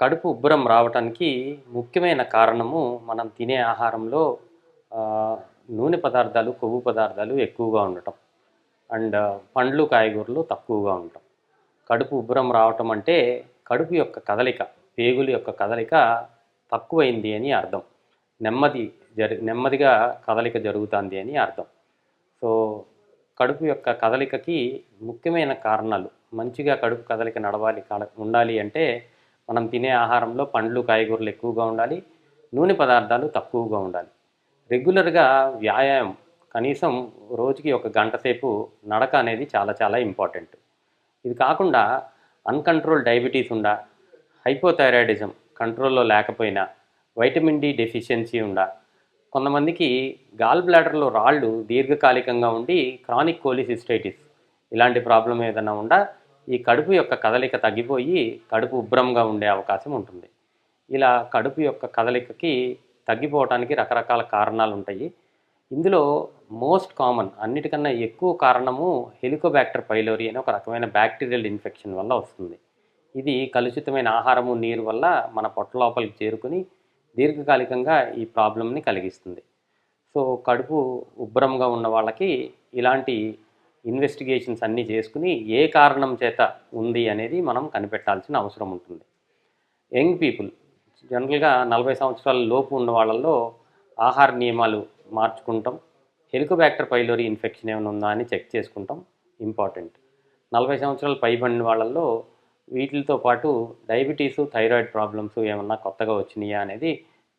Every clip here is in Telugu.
కడుపు ఉబ్బరం రావటానికి ముఖ్యమైన కారణము మనం తినే ఆహారంలో నూనె పదార్థాలు కొవ్వు పదార్థాలు ఎక్కువగా ఉండటం. అండ్ పండ్లు కాయగూరలు తక్కువగా ఉండటం. కడుపు ఉబ్బరం రావటం అంటే కడుపు యొక్క కదలిక పేగుల యొక్క కదలిక తక్కువైంది అని అర్థం. నెమ్మది జరి నెమ్మదిగా కదలిక జరుగుతుంది అని అర్థం. సో కడుపు యొక్క కదలికకి ముఖ్యమైన కారణాలు. మంచిగా కడుపు కదలిక నడవాలి ఉండాలి అంటే మనం తినే ఆహారంలో పండ్లు కాయగూరలు ఎక్కువగా ఉండాలి. నూనె పదార్థాలు తక్కువగా ఉండాలి. రెగ్యులర్గా వ్యాయామం కనీసం రోజుకి ఒక గంట సేపు నడక అనేది చాలా చాలా ఇంపార్టెంట్. ఇది కాకుండా అన్కంట్రోల్ డయాబెటీస్ ఉండా హైపోథైరాయిడిజం కంట్రోల్లో లేకపోయినా వైటమిన్ డి డెఫిషియన్సీ ఉండా కొంతమందికి గాల్ బ్లాడర్లో రాళ్ళు దీర్ఘకాలికంగా ఉండి క్రానిక్ కోలిసిస్టైటిస్ ఇలాంటి ప్రాబ్లం ఏదైనా ఉండా ఈ కడుపు యొక్క కదలిక తగ్గిపోయి కడుపు ఉబ్రంగా ఉండే అవకాశం ఉంటుంది. ఇలా కడుపు యొక్క కదలికకి తగ్గిపోవటానికి రకరకాల కారణాలు ఉంటాయి. ఇందులో మోస్ట్ కామన్ అన్నిటికన్నా ఎక్కువ కారణము హెలికోబ్యాక్టర్ పైలోరి అనే ఒక రకమైన బ్యాక్టీరియల్ ఇన్ఫెక్షన్ వల్ల వస్తుంది. ఇది కలుషితమైన ఆహారము నీరు వల్ల మన పొట్ట లోపలికి చేరుకుని దీర్ఘకాలికంగా ఈ ప్రాబ్లమ్ని కలిగిస్తుంది. సో కడుపు ఉబ్బరంగా ఉన్న వాళ్ళకి ఇలాంటి ఇన్వెస్టిగేషన్స్ అన్నీ చేసుకుని ఏ కారణం చేత ఉంది అనేది మనం కనిపెట్టాల్సిన అవసరం ఉంటుంది. యంగ్ పీపుల్ జనరల్గా నలభై సంవత్సరాల లోపు ఉన్న వాళ్ళల్లో ఆహార నియమాలు మార్చుకుంటాం. హెలికోబ్యాక్టర్ పైలోరి ఇన్ఫెక్షన్ ఏమైనా ఉందా అని చెక్ చేసుకుంటాం. ఇంపార్టెంట్. నలభై సంవత్సరాలు పైబడిన వాళ్ళల్లో వీటితో పాటు డయాబెటీసు థైరాయిడ్ ప్రాబ్లమ్స్ ఏమన్నా కొత్తగా వచ్చినాయా అనేది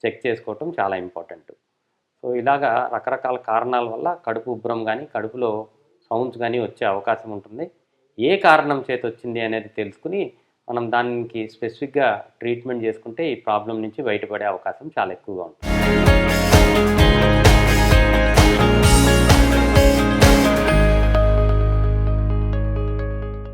చెక్ చేసుకోవటం చాలా ఇంపార్టెంట్. సో ఇలాగా రకరకాల కారణాల వల్ల కడుపు ఉబ్బరం కానీ కడుపులో సౌండ్స్ కానీ వచ్చే అవకాశం ఉంటుంది. ఏ కారణం చేత వచ్చింది అనేది తెలుసుకుని మనం దానికి స్పెసిఫిక్గా ట్రీట్మెంట్ చేసుకుంటే ఈ ప్రాబ్లం నుంచి బయటపడే అవకాశం చాలా ఎక్కువగా ఉంటుంది.